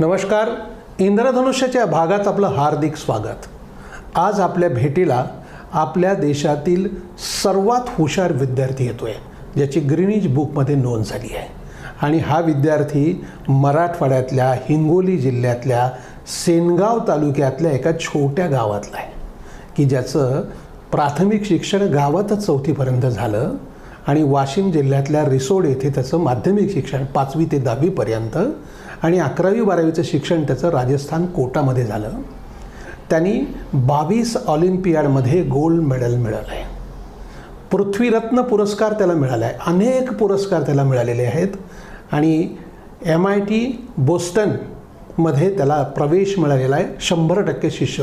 नमस्कार. इंद्रधनुष्याच्या भागात आपलं हार्दिक स्वागत. आज आपल्या भेटीला आपल्या देशातील सर्वात हुशार विद्यार्थी येतो आहे ज्याची ग्रीनिज बुकमध्ये नोंद झाली आहे. आणि हा विद्यार्थी मराठवाड्यातल्या हिंगोली जिल्ह्यातल्या सेनगाव तालुक्यातल्या एका छोट्या गावातला आहे. की ज्याचं प्राथमिक शिक्षण गावातच चौथीपर्यंत झालं आणि वाशिम जिल्ह्यातल्या रिसोड येथे त्याचं माध्यमिक शिक्षण पाचवी ते दहावीपर्यंत आणि अकरावी बारावीचं शिक्षण त्याचं राजस्थान कोटामध्ये झालं. त्यांनी बावीस ऑलिम्पियाडमध्ये गोल्ड मेडल मिळवलं आहे पृथ्वीरत्न पुरस्कार त्याला मिळाला आहे अनेक पुरस्कार त्याला मिळालेले आहेत. आणि एम आय टी बोस्टनमध्ये त्याला प्रवेश मिळालेला आहे. शंभर टक्के शिष्य